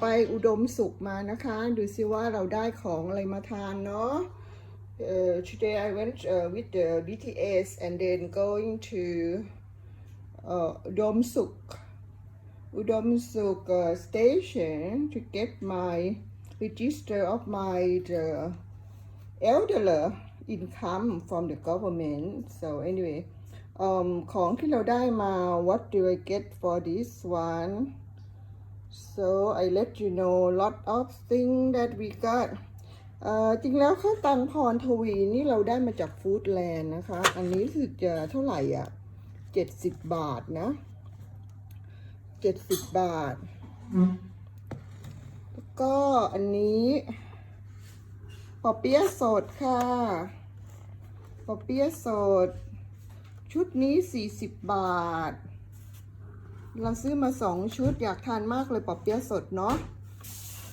วันนี้อไปอุดมสุขมานะคะ ดูซิว่าเราได้ของอะไรมาทานเนาะ uh, today I went uh, with the BTS and then going to uh, Udom Suk Udom Suk uh, station to get my register of my the elderly income from the government so anyway um ของที่เราได้มา what do I get for this one so I let you know lot of thing that we got เอ่อจริงแล้วข้าวตังพรทวีนี่เราได้มาจากฟู้ดแลนด์นะคะ อันนี้รู้สึกจะเท่าไหร่อะเจ็ดสิบบาทนะเจ็ดสิบบาท แล้วก็อันนี้ปอเปี๊ยะสดค่ะปอเปี๊ยะสด ชุดนี้สี่สิบบาท เราซื้อมาสองชุดอยากทานมากเลยปอเปี๊ยะสดเนาะ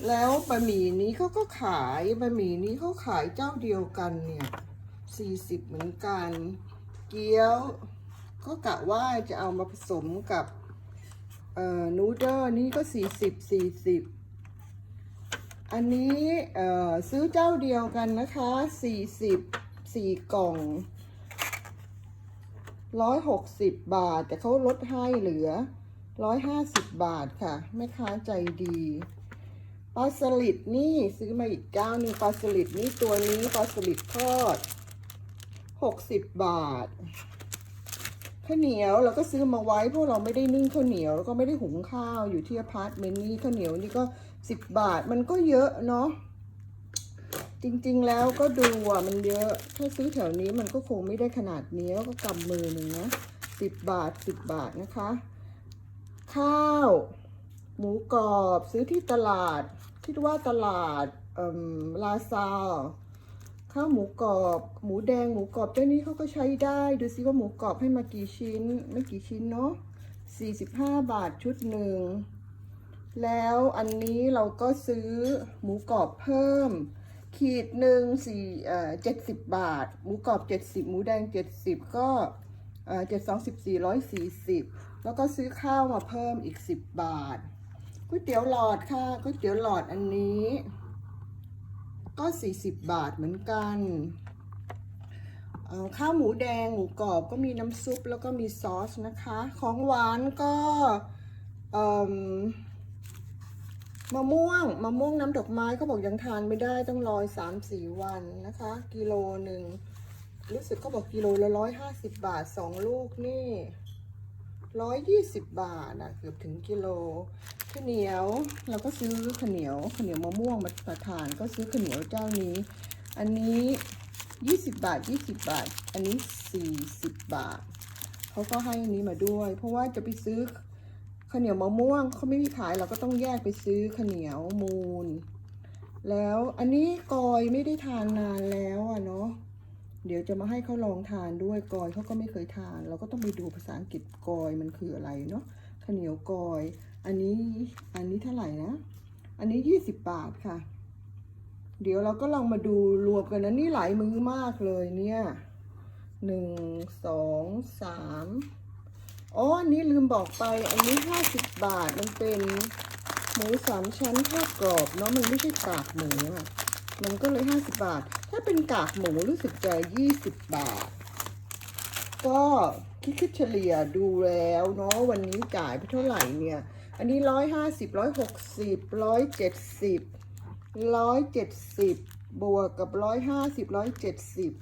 แล้วบะหมี่นี้เขาก็ขายบะหมี่นี้เขาขายเจ้าเดียวกันเนี่ยสี่สิบเหมือนกัน เกี๊ยว ก็กะว่าจะเอามาผสมกับเอ่อนูเดิลนี่ก็สี่สิบสี่สิบอันนี้เอ่อซื้อเจ้าเดียวกันนะคะสี่สิบสี่กล่องร้อยหกสิบบาท แต่เขาลดให้เหลือ ร้อยห้าสิบบาทค่ะ แม่ค้าใจดีปลาสลิดนี่ซื้อมาอีกเจ้าหนึ่งปลาสลิดนี่ตัวนี้ปลาสลิดทอดหกสิบบาทข้าวเหนียวเราก็ซื้อมาไว้เพราะเราไม่ได้นึ่งข้าวเหนียวแล้วก็ไม่ได้หุงข้าวอยู่ที่อพาร์ตเมนต์นี้ข้าวเหนียวนี่ก็สิบบาทมันก็เยอะเนาะจริงๆแล้วก็ดูอะมันเยอะถ้าซื้อแถวนี้มันก็คงไม่ได้ขนาดนี้ก็กำมือหนึ่งนะสิบบาทสิบบาทนะคะ ข้าว หมูกรอบ ซื้อที่ตลาด คิดว่าตลาดลาซาข้าวหมูกรอบ หมูแดงหมูกรอบเจ้านี้เขาก็ใช้ได้ ดูซิว่าหมูกรอบให้มากี่ชิ้น ไม่กี่ชิ้นเนาะ45 บาทชุดหนึ่ง แล้วอันนี้เราก็ซื้อหมูกรอบเพิ่ม ขีดหนึ่งสี่เอ่อเจ็ดสิบบาท หมูกรอบเจ็ดสิบหมูแดงเจ็ดสิบก็เอ่อเจ็ดสองสิบสี่ร้อยสี่สิบ แล้วก็ซื้อข้าวมาเพิ่มอีกสิบบาทก๋วยเตี๋ยวหลอดค่ะก๋วยเตี๋ยวหลอดอันนี้ ก็ 40 บาทเหมือนกันข้าวหมูแดงหมูกรอบก็มีน้ำซุปแล้วก็มีซอสนะคะ ของหวานก็มมะม่วงมะม่วงน้ำดอกไม้เขาบอกยังทานไม่ได้ต้องรอสามสี่วันนะคะ กิโลหนึ่งรู้สึกเขาบอกกิโลละร้อยห้าสิบบาทสองลูกนี่ ร้อยยี่สิบบาทนะเกือบถึงกิโลข้าวเหนียวเราก็ซื้อข้าวเหนียวข้าวเหนียวมะม่วงมามาทานก็ซื้อข้าวเหนียวเจ้านี้ อันนี้ยี่สิบบาทยี่สิบบาท อันนี้สี่สิบบาทเขาก็ให้อันนี้มาด้วย เพราะว่าจะไปซื้อข้าวเหนียวมะม่วงเขาไม่มีขายเราก็ต้องแยกไปซื้อข้าวเหนียวมูล แล้วอันนี้กอยไม่ได้ทานนานแล้วอะเนาะ เดี๋ยวจะมาให้เขาลองทานด้วยกอยเขาก็ไม่เคยทาน เราก็ต้องไปดูภาษาอังกฤษกอยมันคืออะไรเนาะข้าวเหนียวกอย อันนี้อันนี้เท่าไหร่นะ อันนี้ยี่สิบบาทค่ะ เดี๋ยวเราก็ลองมาดูรวมกันนะนี่หลายมื้อมากเลยเนี่ยหนึ่งสองสามอ๋ออันนี้ลืมบอกไป อันนี้ห้าสิบบาทมันเป็นหมูสามชั้นทอดกรอบเนาะมันไม่ใช่กากหมูอะมันก็เลยห้าสิบบาท ถ้าเป็นกากหมูรู้สึกจะยี่สิบบาท ก็คิดคิดเฉลี่ยดูแล้วเนาะวันนี้จ่ายไปเท่าไหร่เนี่ย อันนี้ร้อยห้าสิบร้อยหกสิบร้อยเจ็ดสิบร้อยเจ็ดสิบบวกกับร้อยห้าสิบร้อยเจ็ดสิบ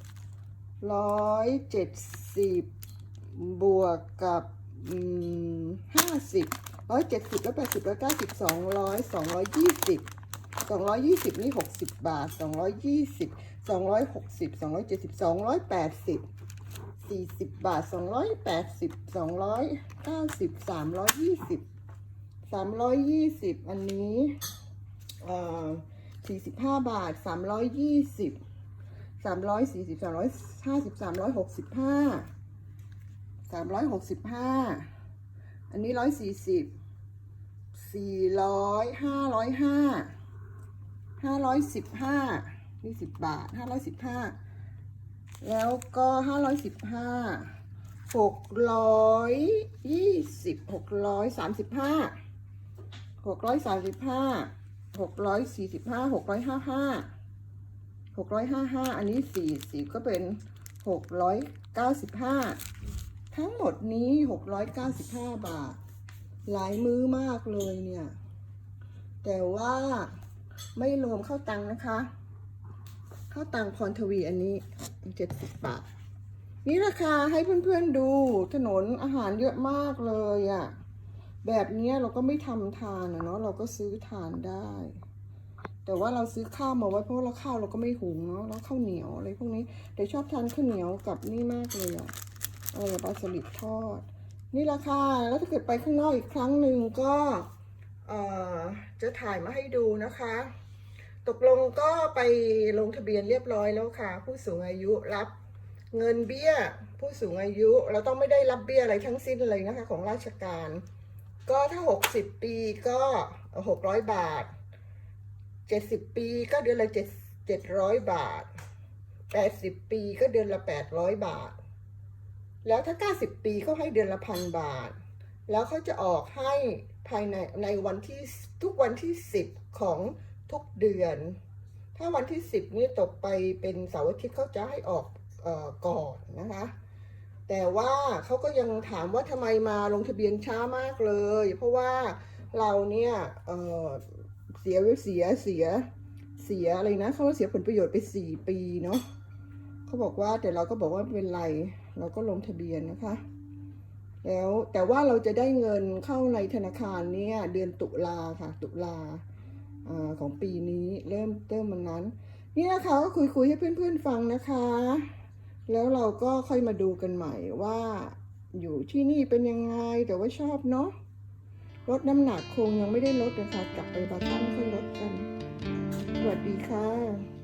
ร้อยเจ็ดสิบบวกกับห้าสิบร้อยเจ็ดสิบร้อยแปดสิบร้อยเก้าสิบสองร้อยสองร้อยยี่สิบสองร้อยยี่สิบนี่หกสิบบาทสองร้อยยี่สิบ สองร้อยหกสิบสองร้อยเจ็ดสิบสองร้อยแปดสิบสี่สิบบาทสองร้อยแปดสิบสองร้อยเก้าสิบสามร้อยยี่สิบสามร้อยยี่สิบอันนี้เอ่อสี่สิบห้าบาทสามร้อยยี่สิบสามร้อยสี่สิบสามร้อยห้าสิบสามร้อยหกสิบห้าสามร้อยหกสิบห้าอันนี้ร้อยสี่สิบสี่ร้อยห้าร้อยห้าห้าร้อยสิบห้า นี่สิบบาทห้าร้อยสิบห้าแล้วก็ห้าร้อยสิบห้าหกร้อยยี่สิบหกร้อยสามสิบห้าหกร้อยสามสิบห้าหกร้อยสี่สิบห้าหกร้อยห้าห้าหกร้อยห้าห้าอันนี้สี่สิบก็เป็นหกร้อยเก้าสิบห้าทั้งหมดนี้หกร้อยเก้าสิบห้าบาท หลายมื้อมากเลยเนี่ย แต่ว่าไม่รวมข้าวตังนะคะ ข้าวตังพรทวีอันนี้เจ็ดสิบบาท นี่ราคาให้เพื่อนๆดูถนนอาหารเยอะมากเลยอะ่ะ แบบนี้เราก็ไม่ทำทานอะเนาะเราก็ซื้อทานได้ แต่ว่าเราซื้อข้าวมาไว้เพราะเราข้าวเราก็ไม่หุงเนาะแล้วข้าวเหนียวอะไรพวกนี้แต่ชอบทานข้าวเหนียวกับนี่มากเลยอะอะไรอะปลาสลิดทอด นี่ราคาแล้วถ้าเกิดไปข้างนอกอีกครั้งหนึ่งก็เออจะถ่ายมาให้ดูนะคะ ตกลงก็ไปลงทะเบียนเรียบร้อยแล้วค่ะ ผู้สูงอายุรับเงินเบี้ย ผู้สูงอายุเราต้องไม่ได้รับเบี้ยอะไรทั้งสิ้นเลยนะคะ ของราชการ ก็ถ้า 60 ปีก็ 600 บาท 70 ปีก็เดือนละ7 700 บาท 80 ปีก็เดือนละ 800 บาท แล้วถ้า 90 ปีก็ให้เดือนละพันบาท แล้วเขาจะออกให้ภายในในวันที่ทุกวันที่ 10 ของ ทุกเดือน ถ้าวันที่ 10 นี่ตกไปเป็นเสาร์อาทิตย์เขาจะให้ออกออก่อนนะคะ แต่ว่าเขาก็ยังถามว่าทำไมมาลงทะเบียนช้ามากเลย เพราะว่าเราเนี่ยเเสียเสียเสียเสียอะไรนะเขาเสียผลประโยชน์ไปสี่ปีเนาะเขาบอกว่าแต่เราก็บอกว่าเป็นไร เราก็ลงทะเบียนนะคะ แล้วแต่ว่าเราจะได้เงินเข้าในธนาคารเนี่ยเดือนตุลาค่ะ ตุลา อของปีนี้เริ่มเติมมันนั้น นี่นะคะก็คุยคุยๆให้เพื่อนๆฟังนะคะ แล้วเราก็ค่อยมาดูกันใหม่ว่าอยู่ที่นี่เป็นยังไงแต่ว่าชอบเนาะลดน้ำหนักคงยังไม่ได้ลดนะคะกลับไปบาตั้งค่อยลดกัน สวัสดีค่ะ